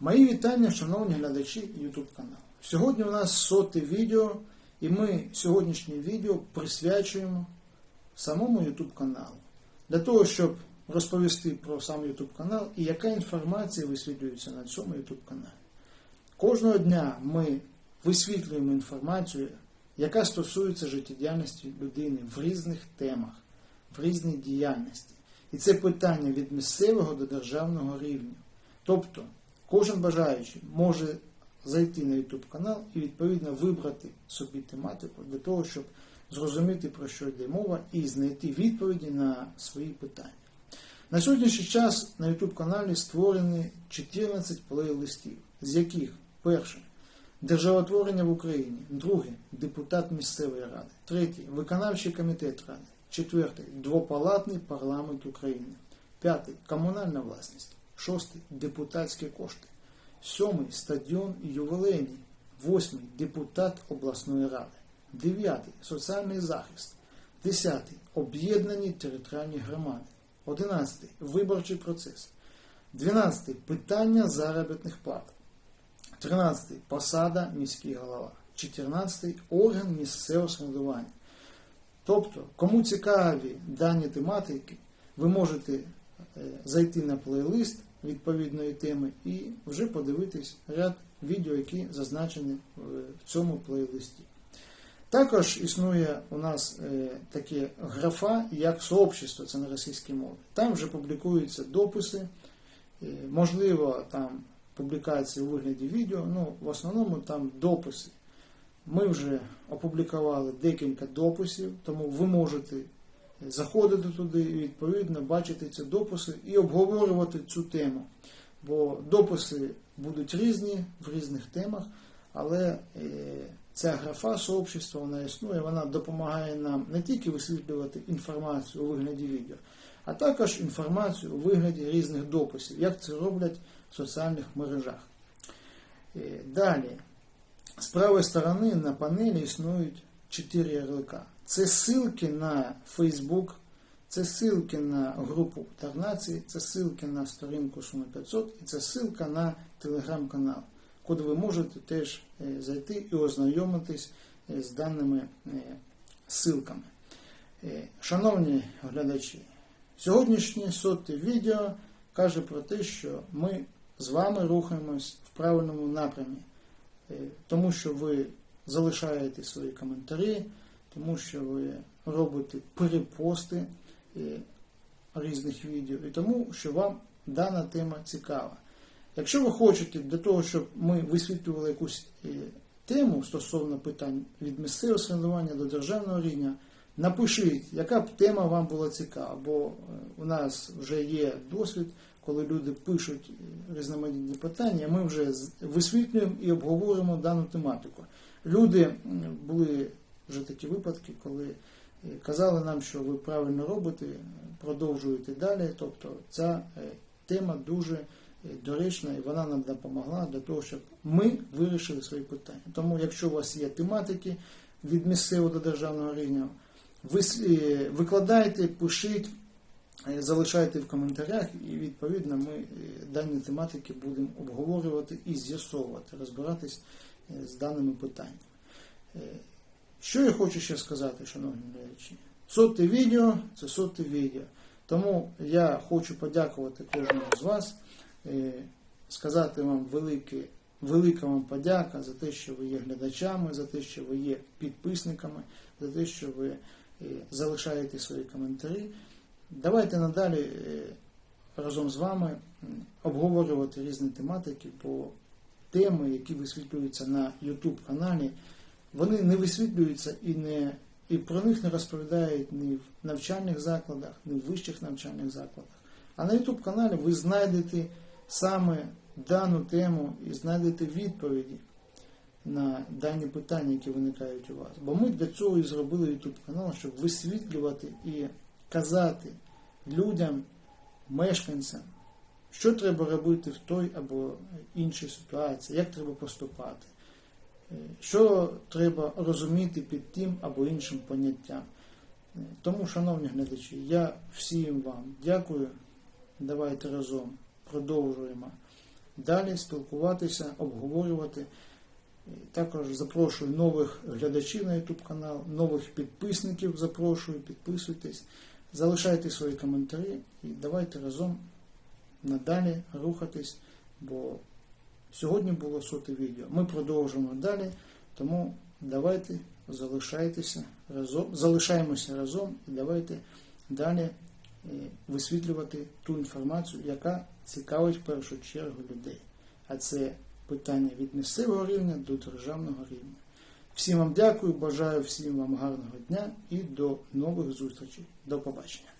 Мої вітання, шановні глядачі YouTube каналу. Сьогодні у нас соте відео, і ми сьогоднішнє відео присвячуємо самому YouTube каналу. Для того, щоб розповісти про сам YouTube канал і яка інформація висвітлюється на цьому YouTube каналі. Кожного дня ми висвітлюємо інформацію, яка стосується життєдіяльності людини в різних темах, в різній діяльності. І це питання від місцевого до державного рівня. Тобто, кожен бажаючий може зайти на YouTube канал і відповідно вибрати собі тематику для того, щоб зрозуміти, про що йде мова, і знайти відповіді на свої питання. На сьогоднішній час на YouTube каналі створені 14 плейлистів, з яких перше державотворення в Україні, друге депутат місцевої ради, третє виконавчий комітет ради, четвертий двопалатний парламент України, п'ятий комунальна власність, шостий депутатські кошти, сьомий стадіон ювілейний, восьмий депутат обласної ради, дев'ятий соціальний захист, десятий об'єднані територіальні громади, одинадцятий виборчий процес, дванадцятий питання заробітних плат. 13. Посада міський голова. 14. Орган місцевого самоврядування. Тобто, кому цікаві дані тематики, ви можете зайти на плейлист відповідної теми і вже подивитись ряд відео, які зазначені е, в цьому плейлисті. Також існує у нас е, таке графа, як сообщество, це на російській мові. Там вже публікуються дописи, е, можливо, там публікації у вигляді відео, ну, в основному там дописи. Ми вже опублікували декілька дописів, тому ви можете заходити туди і відповідно бачити ці дописи і обговорювати цю тему. Бо дописи будуть різні в різних темах, але е, ця графа сообщества вона існує, вона допомагає нам не тільки висвітлювати інформацію у вигляді відео, а також інформацію у вигляді різних дописів, як це роблять в соціальних мережах. Е, Далі, з правої сторони на панелі існують 4 ярлика. Це ссылки на Facebook, це ссылки на групу Тарнації, це ссылки на сторінку Суми 500 і це ссылка на телеграм-канал, куди ви можете теж е, зайти і ознайомитись е, з даними е, ссылками. Е, Шановні глядачі, сьогоднішнє соте відео каже про те, що ми з вами рухаємось в правильному напрямі, Е, тому що ви залишаєте свої коментарі, тому що ви робите перепости е, різних відео, і тому, що вам дана тема цікава. Якщо ви хочете для того, щоб ми висвітлювали якусь е, тему стосовно питань від місцевого самоврядування до державного рівня, напишіть, яка б тема вам була цікава, бо е, у нас вже є досвід, коли люди пишуть різноманітні питання, ми вже висвітлюємо і обговорюємо дану тематику. Люди були вже такі випадки, коли е, казали нам, що ви правильно робите, продовжуєте далі. Тобто ця е, тема дуже доречна і вона нам допомогла для того, щоб ми вирішили свої питання. Тому, якщо у вас є тематики від місцевого до державного рівня, ви е, викладайте, пишіть, е, залишайте в коментарях, і відповідно ми е, дані тематики будемо обговорювати і з'ясовувати, розбиратись з даними питаннями. Що я хочу ще сказати, шановні глядачі? Соте відео це соте відео. Тому я хочу подякувати кожному з вас, сказати вам велике, велика вам подяка за те, що ви є глядачами, за те, що ви є підписниками, за те, що ви залишаєте свої коментарі. Давайте надалі е, разом з вами обговорювати різні тематики, бо теми, які висвітлюються на YouTube каналі, вони не висвітлюються і не і про них не розповідають ні в навчальних закладах, ні в вищих навчальних закладах. А на YouTube каналі ви знайдете саме дану тему і знайдете відповіді на дані питання, які виникають у вас. Бо ми для цього і зробили YouTube канал, щоб висвітлювати і казати людям, мешканцям, що треба робити в той або іншій ситуації, як треба поступати. Е, Що треба розуміти під тим або іншим поняттям. Е, Тому, шановні глядачі, я всім вам дякую. Давайте разом продовжуємо далі спілкуватися, обговорювати. Також запрошую нових глядачів на YouTube канал, нових підписників запрошую, підписуйтесь, залишайте свої коментарі і давайте разом надалі рухатись, бо сьогодні було соте відео. Ми продовжимо далі, тому давайте залишайтеся разом, залишаємося разом і давайте далі е, висвітлювати ту інформацію, яка цікавить в першу чергу людей. А це питання від місцевого рівня до державного рівня. Всім вам дякую, бажаю всім вам гарного дня і до нових зустрічей. До побачення.